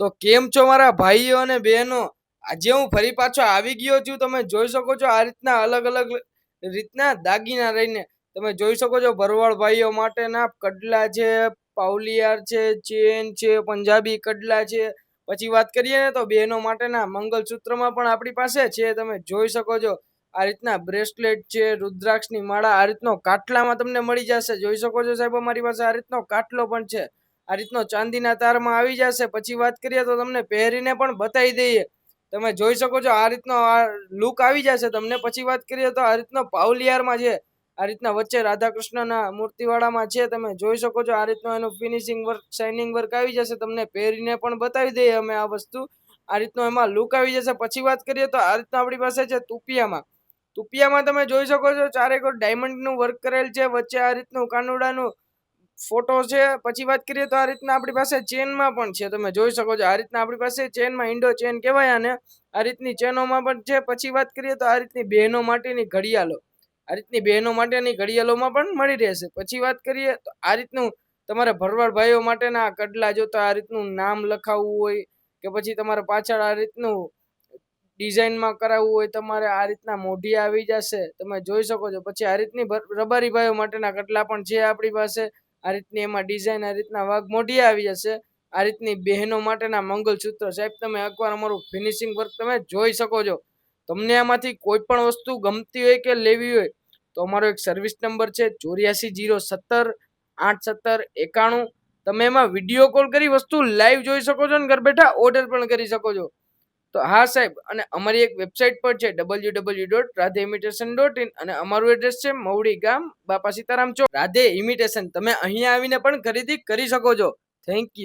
તો કેમ છો મારા ભાઈઓ અને બહેનો? આજે હું ફરી પાછો આવી ગયો છું. તમે જોઈ શકો છો આ રીતના અલગ અલગ રીતના દાગીના રહીને. તમે જોઈ શકો છો ભરવાડ ભાઈઓ માટેના કડલા છે પાવલિયાર છે, ચેન છે, પંજાબી કડલા છે. પછી વાત કરીએ ને તો બહેનો માટેના મંગલસૂત્રમાં પણ આપણી પાસે છે. તમે જોઈ શકો છો આ રીતના બ્રેસલેટ છે, રુદ્રાક્ષની માળા આ રીતનો કાટલામાં તમને મળી જશે. જોઈ શકો છો સાહેબ અમારી પાસે આ રીતનો કાટલો પણ છે. આ રીતનો ચાંદીના તારમાં આવી જશે. પછી વાત કરીએ તો તમને પહેરીને પણ બતાવી દઈએ. તમે જોઈ શકો છો આ રીતનો આ લુક આવી જશે તમને. પછી વાત કરીએ તો આ રીતનો પાવલિયારમાં છે આ રીતના વચ્ચે રાધાકૃષ્ણના મૂર્તિવાળામાં છે, તમે જોઈ શકો છો આ રીતનો એનું ફિનિશિંગ વર્ક શાઇનિંગ વર્ક આવી જશે. તમને પહેરીને પણ બતાવી દઈએ અમે આ વસ્તુ. આ રીતનો એમાં લુક આવી જશે. પછી વાત કરીએ તો આ રીતનો આપણી પાસે છે તુપિયામાં. તુપિયામાં તમે જોઈ શકો છો ચારેક ડાયમંડનું વર્ક કરેલ છે. વચ્ચે આ રીતનું કાનુડાનું ફોટો છે. પછી વાત કરીએ તો આ રીતના આપણી પાસે ચેનમાં પણ છે. તમે જોઈ શકો છો આ રીતના આપણી પાસે ચેનમાં ઇન્ડો ચેન કહેવાય અને આ રીતની ચેનોમાં પણ છે. પછી વાત કરીએ તો આ રીતની બહેનો માટેની ઘડિયાળો. આ રીતની બહેનો માટેની ઘડિયાળોમાં પણ મળી રહેશે. પછી વાત કરીએ તો આ રીતનું તમારે ભરવાડ ભાઈઓ માટેના કડલા જોતા આ રીતનું નામ લખાવવું હોય કે પછી તમારે પાછળ આ રીતનું ડિઝાઇનમાં કરાવવું હોય તમારે આ રીતના મોઢી આવી જશે. તમે જોઈ શકો છો. પછી આ રીતની રબારી ભાઈઓ માટેના કટલા પણ છે આપણી પાસે. આ રીતની એમાં ડિઝાઇન આ રીતના વાઘ મોઢી આવી જશે. આ રીતની બહેનો માટેના મંગલસૂત્ર. સાહેબ, તમે એકવાર અમારું ફિનિશિંગ વર્ક તમે જોઈ શકો છો. તમને આમાંથી કોઈ પણ વસ્તુ ગમતી હોય કે લેવી હોય, તો અમારો એક સર્વિસ નંબર છે ચોર્યાસી જીરો સત્તર આઠ સત્તર એકાણું. તમે એમાં વીડિયો કોલ કરી, વસ્તુ લાઈવ જોઈ શકો છો ને ઘર બેઠા ઓર્ડર પણ કરી શકો છો. તો હા સાહેબ, અને અમારી એક વેબસાઇટ પર છે W W dot Radhe imitation dot in અને અમારું એડ્રેસ છે મવડી ગામ બાપા સીતારામ ચોક. રાધે ઇમિટેશન તમે અહીંયા આવીને પણ ખરીદી કરી શકો છો. Thank you